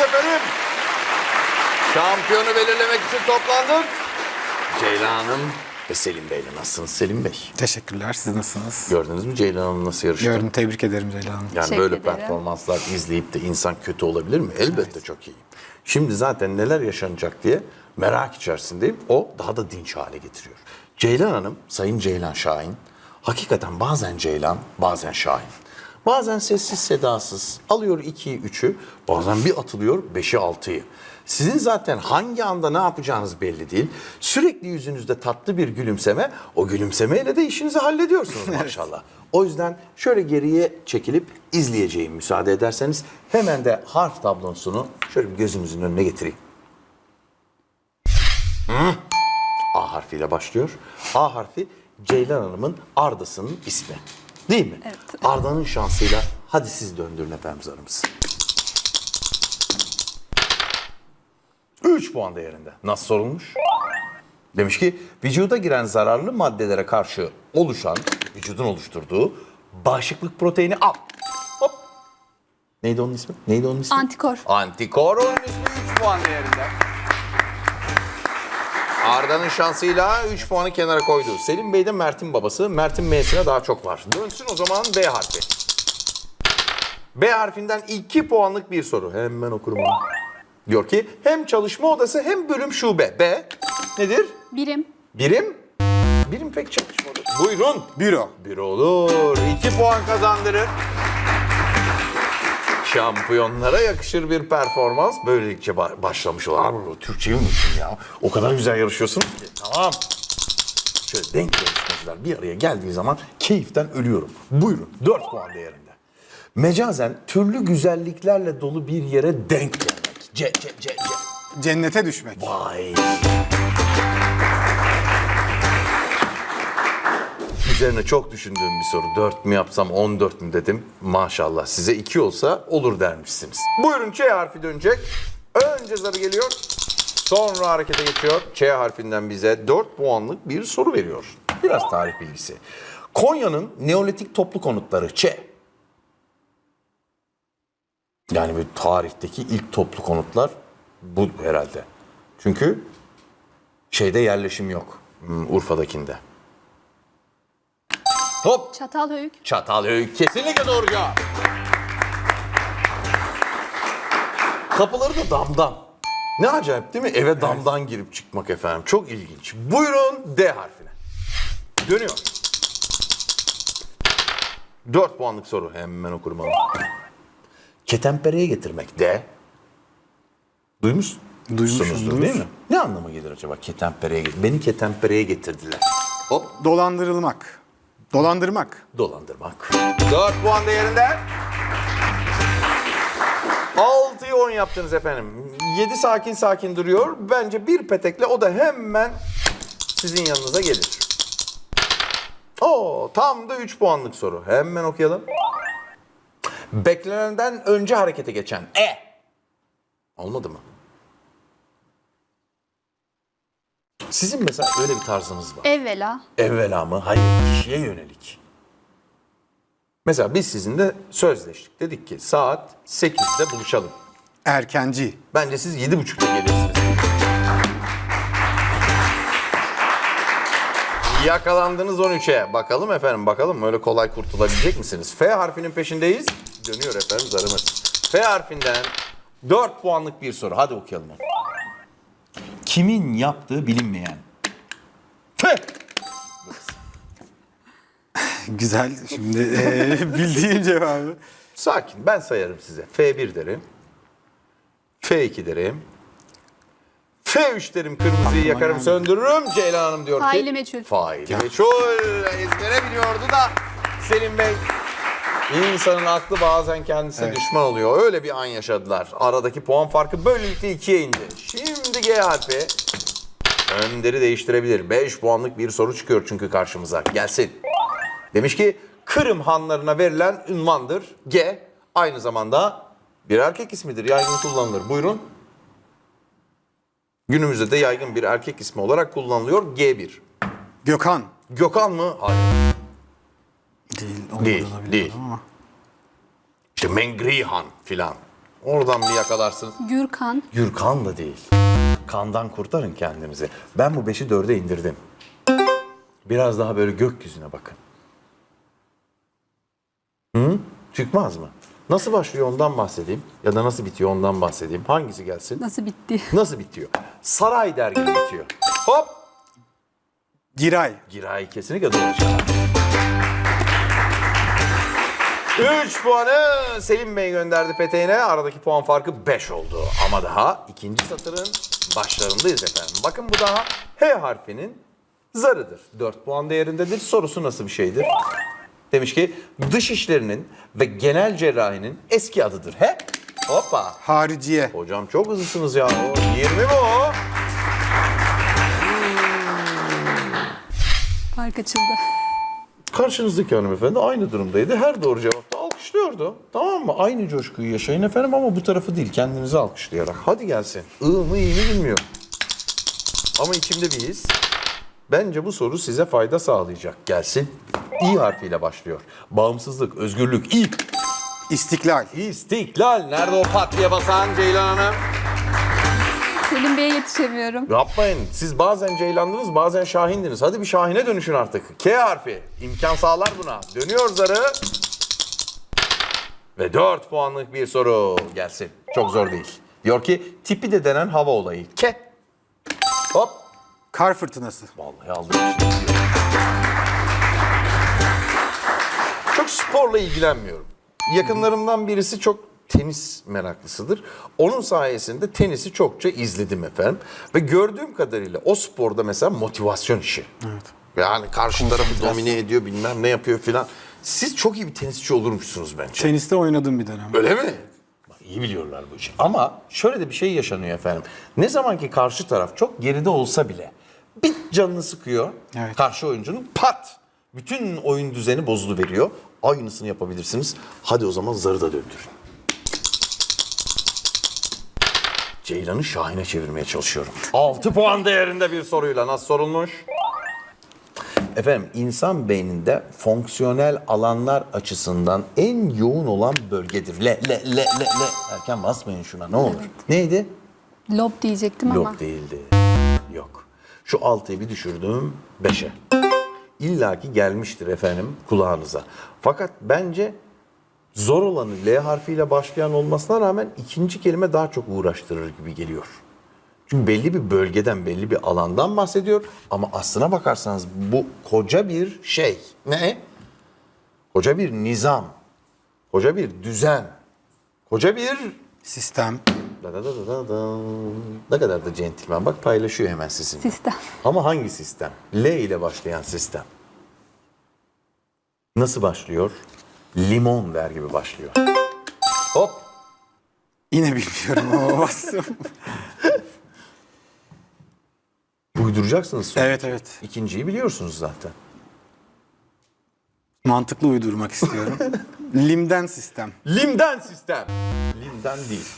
efendim. Şampiyonu belirlemek için toplandık. Ceylan Hanım ve Selim Bey'le nasılsınız Selim Bey? Teşekkürler. Siz nasılsınız? Gördünüz mü Ceylan Hanım nasıl yarıştı? Gördüm. Tebrik ederim Ceylan Hanım. Yani Teşekkür böyle ederim. performanslar izleyip de insan kötü olabilir mi? Elbette çok iyi. Şimdi zaten neler yaşanacak diye merak içerisindeyim. O daha da dinç hale getiriyor. Ceylan Hanım, Sayın Ceylan Şahin, hakikaten bazen Ceylan, bazen Şahin. Bazen sessiz sedasız alıyor 2'yi 3'ü, bazen bir atılıyor 5'i 6'yı. Sizin zaten hangi anda ne yapacağınız belli değil. Sürekli yüzünüzde tatlı bir gülümseme, o gülümsemeyle de işinizi hallediyorsunuz maşallah. O yüzden şöyle geriye çekilip izleyeceğim müsaade ederseniz hemen de harf tablosunu şöyle bir gözünüzün önüne getireyim. Hı? A harfiyle başlıyor. A harfi Ceylan Hanım'ın Arda'sının ismi. Değil mi? Evet. Arda'nın şansıyla hadi siz döndürün efendim zarımızı. 3 puan değerinde. Nasıl sorulmuş? Demiş ki vücuda giren zararlı maddelere karşı oluşan, vücudun oluşturduğu bağışıklık proteini al. Hop. Neydi onun ismi? Neydi onun ismi? Antikor. Antikor onun ismi 3 puan değerinde. Arda'nın şansıyla 3 puanı kenara koydu. Selim Bey de Mert'in babası. Mert'in M'sine daha çok var. Dönsün o zaman B harfi. B harfinden 2 puanlık bir soru. Hemen okurum onu. Diyor ki hem çalışma odası hem bölüm şube. B nedir? Birim. Birim. Birim pek çalışma odası. Buyurun. Büro. Bir olur. 2 puan kazandırır. Şampiyonlara yakışır bir performans. Böylelikle ba- başlamış olan. Abi, Türkçeyi unuttum ya. O kadar güzel yarışıyorsunuz ki. Tamam. Şöyle denk yarışmacılar bir araya geldiği zaman keyiften ölüyorum. Buyurun. 4 puan değerinde. Mecazen türlü güzelliklerle dolu bir yere denk gelmek. C, C, C, C. Cennete düşmek. Vay. Üzerine çok düşündüğüm bir soru. 4 mü yapsam 14 mü dedim. Maşallah size 2 olsa olur dermişsiniz. Buyurun Ç harfi dönecek. Önce zarı geliyor. Sonra harekete geçiyor. Ç harfinden bize 4 puanlık bir soru veriyor. Biraz tarih bilgisi. Konya'nın Neolitik toplu konutları Ç. Yani bir tarihteki ilk toplu konutlar bu herhalde. Çünkü şeyde yerleşim yok. Hmm, Urfa'dakinde. Hop! Çatalhöyük. Çatalhöyük kesinlikle doğru cevap. Kapıları da damdan. Ne acayip değil mi? Eve damdan girip çıkmak efendim. Çok ilginç. Buyurun D harfine. Dönüyor. 4 puanlık soru. Hemen okurum onu. Ketempereye getirmek. D. Duymuş Duymuşumdur. değil mi? Ne anlama gelir acaba ketempereye getir? Beni ketempereye getirdiler. Hop. Dolandırılmak. Dolandırmak. Dolandırmak. 4 puan değerinde. 6'yı 10 yaptınız efendim. 7 sakin sakin duruyor. Bence bir petekle o da hemen sizin yanınıza gelir. Oo, tam da 3 puanlık soru. Hemen okuyalım. Beklenenden önce harekete geçen E. Olmadı mı? Sizin mesela öyle bir tarzınız var. Evvela. Evvela mı? Hayır, kişiye yönelik. Mesela biz sizinle sözleştik. Dedik ki saat 8'de buluşalım. Erkenci. Bence siz 7.30'da gelirsiniz. Yakalandınız 13'e. Bakalım efendim bakalım öyle kolay kurtulabilecek misiniz? F harfinin peşindeyiz. Dönüyor efendim zarımız. F harfinden 4 puanlık bir soru. Hadi okuyalım onu. Kimin yaptığı bilinmeyen. F. Güzel. Şimdi eee, bildiğim cevabı. Sakin ben sayarım size. F1 derim. F2 derim. F3 derim kırmızıyı yakarım söndürürüm. Ceylan Hanım diyor ki. Faili meçhul. Faili meçhul. Ezbere biliyordu da Selim Bey. İnsanın aklı bazen kendisine Evet. düşman oluyor. Öyle bir an yaşadılar. Aradaki puan farkı böylelikle ikiye indi. Şimdi G harfi önderi değiştirebilir. 5 puanlık bir soru çıkıyor çünkü karşımıza. Gelsin. Demiş ki Kırım hanlarına verilen ünvandır. G aynı zamanda bir erkek ismidir. Yaygın kullanılır. Buyurun. Günümüzde de yaygın bir erkek ismi olarak kullanılıyor. G1. Gökhan. Gökhan mı? Hayır. Değil. Değil, olabilir değil. Ama. İşte Mengrihan filan. Oradan bir yakalarsınız. Gürkan. Gürkan da değil. Kandan kurtarın kendinizi. Ben bu beşi dörde indirdim. Biraz daha böyle gökyüzüne bakın. Hı? Çıkmaz mı? Nasıl başlıyor ondan bahsedeyim. Ya da nasıl bitiyor ondan bahsedeyim. Hangisi gelsin? Nasıl bitti? Nasıl bitiyor? Saray der gibi bitiyor. Hop! Giray. Giray kesinlikle doğru cevap. 3 puanı Selim Bey gönderdi peteğine. Aradaki puan farkı 5 oldu. Ama daha ikinci satırın başlarındayız efendim. Bakın bu daha H harfinin zarıdır. 4 puan değerindedir. Sorusu nasıl bir şeydir? Demiş ki dış işlerinin ve genel cerrahinin eski adıdır. He? Hoppa. Hariciye. Hocam çok hızlısınız ya. O 20 mi o? Fark açıldı. Karşınızdaki hanımefendi aynı durumdaydı. Her doğru cevapta alkışlıyordu. Tamam mı? Aynı coşkuyu yaşayın efendim ama bu tarafı değil. Kendinizi alkışlayarak. Hadi gelsin. I mı iyi mi bilmiyorum. Ama içimde bir his. Bence bu soru size fayda sağlayacak. Gelsin. İ harfiyle başlıyor. Bağımsızlık, özgürlük, İ. İstiklal. İstiklal. Nerede o pat diye basan Ceylan Hanım? Selim Bey'e yetişemiyorum. Yapmayın. Siz bazen Ceylandınız, bazen Şahin'diniz. Hadi bir Şahin'e dönüşün artık. K harfi. İmkan sağlar buna. Dönüyor zarı. Ve 4 puanlık bir soru gelsin. Çok zor değil. Diyor ki tipi de denen hava olayı. K. Hop. Kar fırtınası. Vallahi aldım. şimdi. Çok sporla ilgilenmiyorum. Yakınlarımdan birisi çok tenis meraklısıdır. Onun sayesinde tenisi çokça izledim efendim. Ve gördüğüm kadarıyla o sporda mesela motivasyon işi. Evet. Yani karşı tarafı domine ediyor bilmem ne yapıyor filan. Siz çok iyi bir tenisçi olurmuşsunuz bence. Teniste oynadım bir dönem. Öyle mi? İyi biliyorlar bu işi. Ama şöyle de bir şey yaşanıyor efendim. Ne zaman ki karşı taraf çok geride olsa bile bir canını sıkıyor Evet. karşı oyuncunun pat bütün oyun düzeni bozulu veriyor. Aynısını yapabilirsiniz. Hadi o zaman zarı da döndürün. Ceylan'ı Şahin'e çevirmeye çalışıyorum. 6 puan değerinde bir soruyla nasıl sorulmuş? Efendim insan beyninde fonksiyonel alanlar açısından en yoğun olan bölgedir. Le le le le le. Erken basmayın şuna ne olur. Neydi? Lob diyecektim ama. Yok değildi. Yok. Şu altıyı bir düşürdüm beşe. İlla ki gelmiştir efendim kulağınıza. Fakat bence zor olanı L harfiyle başlayan olmasına rağmen ikinci kelime daha çok uğraştırır gibi geliyor. Çünkü belli bir bölgeden, belli bir alandan bahsediyor. Ama aslına bakarsanız bu koca bir şey. Ne? Koca bir nizam. Koca bir düzen. Koca bir Sistem. Da da da da da. Ne kadar da centilmen. Bak paylaşıyor hemen sizin. Sistem. Ama hangi sistem? L ile başlayan sistem. Nasıl başlıyor? Limon der gibi başlıyor. Hop. Yine bilmiyorum ama bastım. Uyduracaksınız sonra. evet evet. İkinciyi biliyorsunuz zaten. Mantıklı uydurmak istiyorum. Limden sistem. Limden sistem. Limden değil.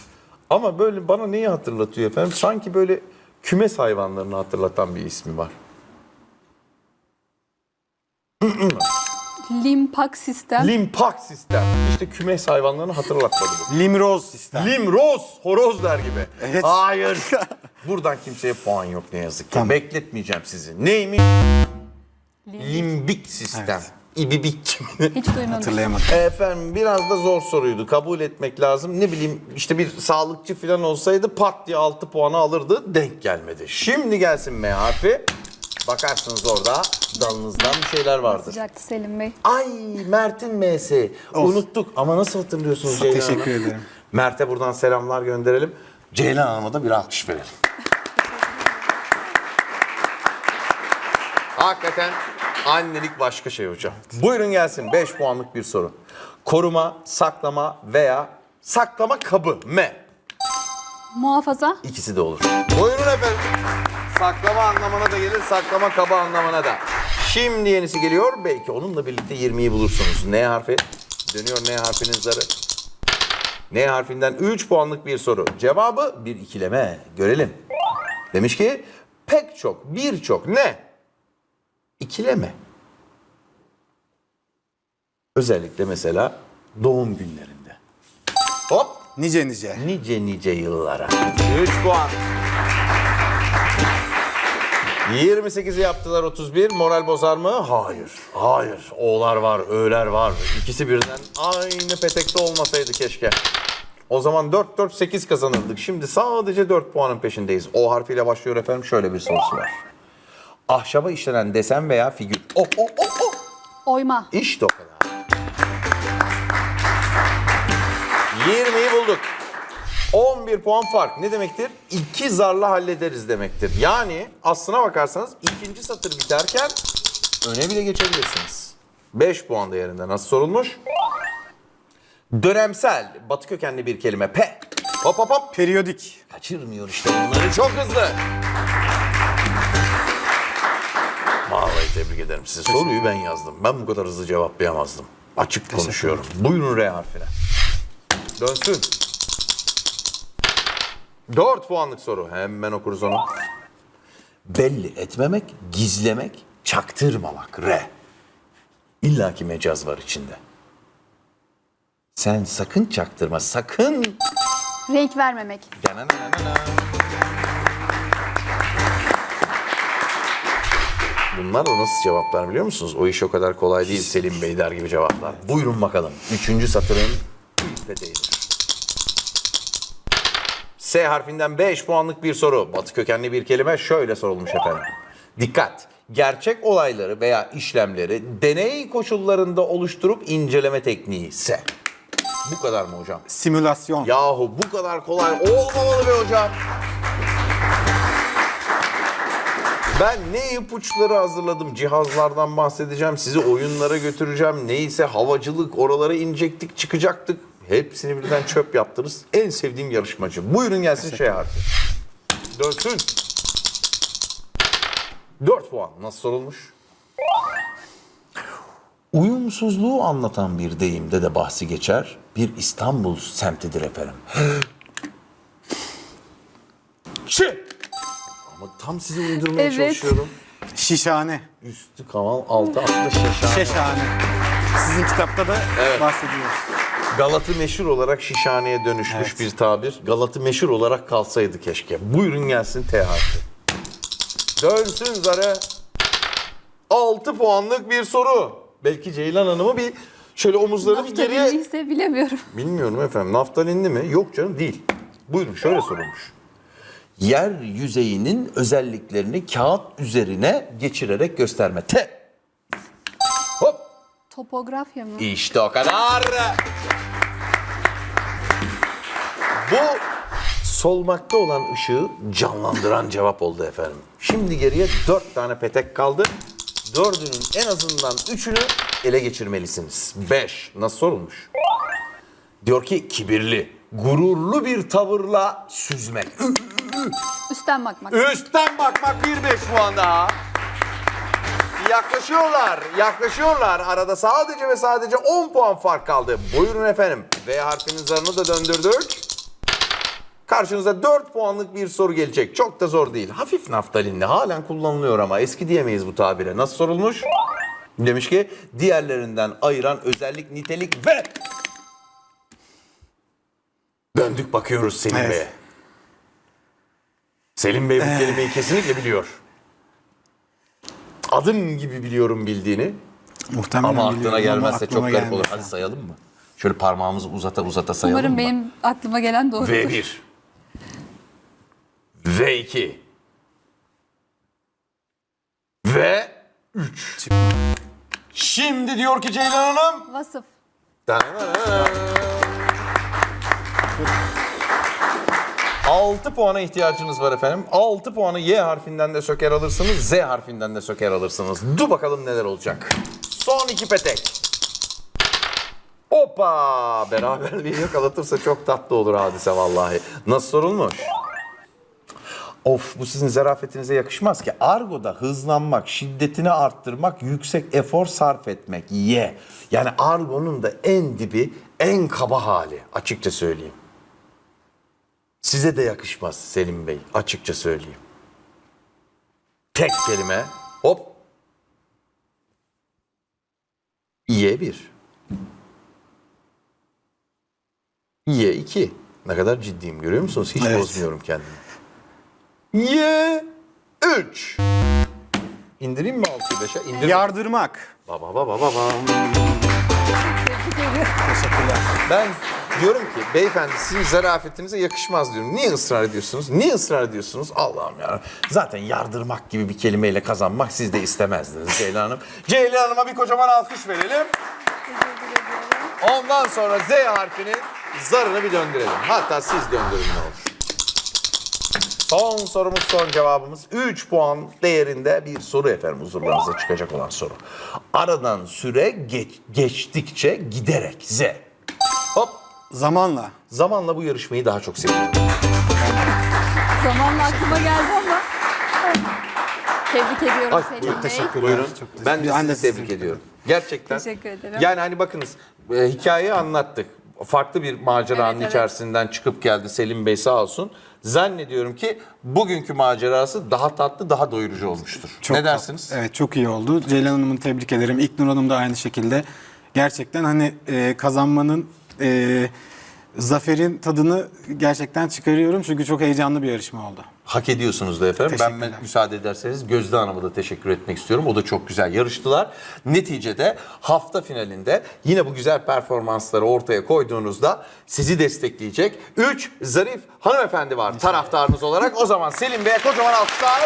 Ama böyle bana neyi hatırlatıyor efendim? Sanki böyle kümes hayvanlarını hatırlatan bir ismi var. Limpak sistem. Limpak sistem. İşte kümes hayvanlarını hatırlatmadı bu. Limroz sistem. Limroz, horozlar gibi. Evet. Hayır. Buradan kimseye puan yok ne yazık ki. Tamam. Bekletmeyeceğim sizi. Neymiş? Limbik sistem. İbibik. Hiç duymamıştım. Hatırlayamadım. Efendim biraz da zor soruydu. Kabul etmek lazım. Ne bileyim işte bir sağlıkçı falan olsaydı pat diye 6 puanı alırdı. Denk gelmedi. Şimdi gelsin M harfi. Bakarsınız orada dalınızdan bir şeyler vardır. Sıcaktı Selim Bey. Ay Mert'in M'si. Unuttuk ama nasıl hatırlıyorsunuz Ceylan Hanım? Teşekkür ederim. Mert'e buradan selamlar gönderelim. Ceylan Hanım'a da bir alkış verelim. Hakikaten annelik başka şey hocam. Buyurun gelsin 5 puanlık bir soru. Koruma, saklama veya saklama kabı M. Muhafaza. İkisi de olur. Buyurun efendim. Saklama anlamına da gelir, saklama kabı anlamına da. Şimdi yenisi geliyor. Belki onunla birlikte 20'yi bulursunuz. N harfi. Dönüyor N harfinin zarı. N harfinden 3 puanlık bir soru. Cevabı bir ikileme. Görelim. Demiş ki pek çok, birçok ne? İkileme. Özellikle mesela doğum günlerinde. Hop Nice nice. Nice nice yıllara. 3 puan. 28'i yaptılar 31. Moral bozar mı? Hayır. Hayır. O'lar var, Ö'ler var. İkisi birden aynı petekte olmasaydı keşke. O zaman 4-4-8 kazanırdık. Şimdi sadece 4 puanın peşindeyiz. O harfiyle başlıyor efendim. Şöyle bir sorusu var. Ahşaba işlenen desen veya figür. Oh oh oh oh. Oyma. İşte o kadar. 20'yi bulduk. 11 puan fark ne demektir? İki zarla hallederiz demektir. Yani aslına bakarsanız ikinci satır biterken öne bile geçebilirsiniz. 5 puan değerinde nasıl sorulmuş? Dönemsel, batı kökenli bir kelime. P. Hop hop hop. Periyodik. Kaçırmıyor işte bunları çok hızlı. Vallahi tebrik ederim size. Soruyu ben yazdım. Ben bu kadar hızlı cevaplayamazdım. Açık konuşuyorum. Buyurun R harfine. Dönsün. 4 puanlık soru. Hemen okuruz onu. Belli etmemek, gizlemek, çaktırmamak. R. İlla ki mecaz var içinde. Sen sakın çaktırma, sakın. Renk vermemek. Dananana. Bunlar o nasıl cevaplar biliyor musunuz? O iş o kadar kolay değil Selim Bey der gibi cevaplar. Buyurun bakalım. Üçüncü satırın ilk peteğidir. S harfinden 5 puanlık bir soru. Batı kökenli bir kelime şöyle sorulmuş efendim. Dikkat! Gerçek olayları veya işlemleri deney koşullarında oluşturup inceleme tekniği S. Bu kadar mı hocam? Simülasyon. Yahu bu kadar kolay olmamalı be hocam. Ben ne ipuçları hazırladım. Cihazlardan bahsedeceğim. Sizi oyunlara götüreceğim. Neyse havacılık oralara inecektik çıkacaktık. Hepsini birden çöp yaptınız. En sevdiğim yarışmacı. Buyurun gelsin şey harfi. Dönsün. 4 puan. Nasıl sorulmuş? Uyumsuzluğu anlatan bir deyimde de bahsi geçer. Bir İstanbul semtidir efendim. Çi! Ama tam sizi uydurmaya Evet. çalışıyorum. Şişhane. Üstü kaval, altı aslında şişhane. Şeşhane. Sizin kitapta da bahsediyoruz. Galatı meşhur olarak şişhaneye dönüşmüş Evet. bir tabir. Galatı meşhur olarak kalsaydı keşke. Buyurun gelsin T harfi. Dönsün zarı. 6 puanlık bir soru. Belki Ceylan Hanım'ı bir şöyle omuzları bir geriye... Naftalinliyse bilemiyorum. Bilmiyorum efendim. Naftalinli mi? Yok canım değil. Buyurun şöyle sorulmuş. Yer yüzeyinin özelliklerini kağıt üzerine geçirerek gösterme. T. Topografya mı? İşte o kadar. Bu solmakta olan ışığı canlandıran cevap oldu efendim. Şimdi geriye dört tane petek kaldı. Dördünün en azından üçünü ele geçirmelisiniz. Beş. Nasıl sorulmuş? Diyor ki kibirli, gururlu bir tavırla süzmek. Üstten bakmak. Üstten bakmak bir beş puan daha. Yaklaşıyorlar, yaklaşıyorlar. Arada sadece ve sadece 10 puan fark kaldı. Buyurun efendim. V harfinin zarını da döndürdük. Karşınıza 4 puanlık bir soru gelecek. Çok da zor değil. Hafif naftalinli. Halen kullanılıyor ama eski diyemeyiz bu tabire. Nasıl sorulmuş? Demiş ki diğerlerinden ayıran özellik, nitelik ve... Döndük bakıyoruz Selim Evet. Bey'e. Selim Bey bu kelimeyi kesinlikle biliyor. Adım gibi biliyorum bildiğini. Muhtemelen Ama aklına biliyorum ama gelmezse çok garip olur. gelmez. Hadi sayalım mı? Şöyle parmağımızı uzata uzata sayalım Umarım mı? benim aklıma gelen doğrudur. V1 V2 V3 Şimdi diyor ki Ceylan Hanım Vasıf. Dananana. 6 puana ihtiyacınız var efendim. 6 puanı Y harfinden de söker alırsınız, Z harfinden de söker alırsınız. Dur bakalım neler olacak. Son iki petek. Hoppa! Beraberliği yakalatırsa çok tatlı olur hadise vallahi. Nasıl sorulmuş? Of bu sizin zarafetinize yakışmaz ki. Argo'da hızlanmak, şiddetini arttırmak, yüksek efor sarf etmek. Ye. Yani argonun da en dibi, en kaba hali açıkça söyleyeyim. Size de yakışmaz Selim Bey açıkça söyleyeyim. Tek kelime hop. Y1. Y2. Ne kadar ciddiyim görüyor musunuz? Hiç Evet. bozmuyorum kendimi. Ye 3. İndireyim mi 6'yı 5'e? İndir. Yardırmak. Baba baba baba. Teşekkürler. Ben diyorum ki beyefendi sizin zarafetinize yakışmaz diyorum. Niye ısrar ediyorsunuz? Niye ısrar ediyorsunuz? Allah'ım ya. Zaten yardırmak gibi bir kelimeyle kazanmak siz de istemezdiniz Ceylan Hanım. Ceylan Hanım'a bir kocaman alkış verelim. Ondan sonra Z harfinin zarını bir döndürelim. Hatta siz döndürün ne olur. Son sorumuz, son cevabımız 3 puan değerinde bir soru efendim huzurlarınıza çıkacak olan soru. Aradan süre geç- geçtikçe giderek Z. Hop Zamanla. Zamanla bu yarışmayı daha çok seviyorum. Zamanla aklıma geldi ama. Tebrik ediyorum Ay, Selim buyurun, Bey. Buyurun. Çok teşekkür- Ben de Ben sizi de sizi tebrik ediyorum. Gerçekten. Teşekkür ederim. Yani hani bakınız e, hikayeyi anlattık. Farklı bir maceranın Evet, evet. içerisinden çıkıp geldi Selim Bey sağ olsun. Zannediyorum ki bugünkü macerası daha tatlı, daha doyurucu olmuştur. Çok ne dersiniz? Evet çok iyi oldu. Ceylan Hanım'ı tebrik ederim. İlknur Hanım da aynı şekilde. Gerçekten hani e, kazanmanın, e, zaferin tadını gerçekten çıkarıyorum. Çünkü çok heyecanlı bir yarışma oldu. Hak ediyorsunuz da efendim. Ben müsaade ederseniz Gözde Hanım'a da teşekkür etmek istiyorum. O da çok güzel yarıştılar. Neticede hafta finalinde yine bu güzel performansları ortaya koyduğunuzda sizi destekleyecek 3 zarif hanımefendi var taraftarınız olarak. O zaman Selim Bey'e kocaman alkışlar.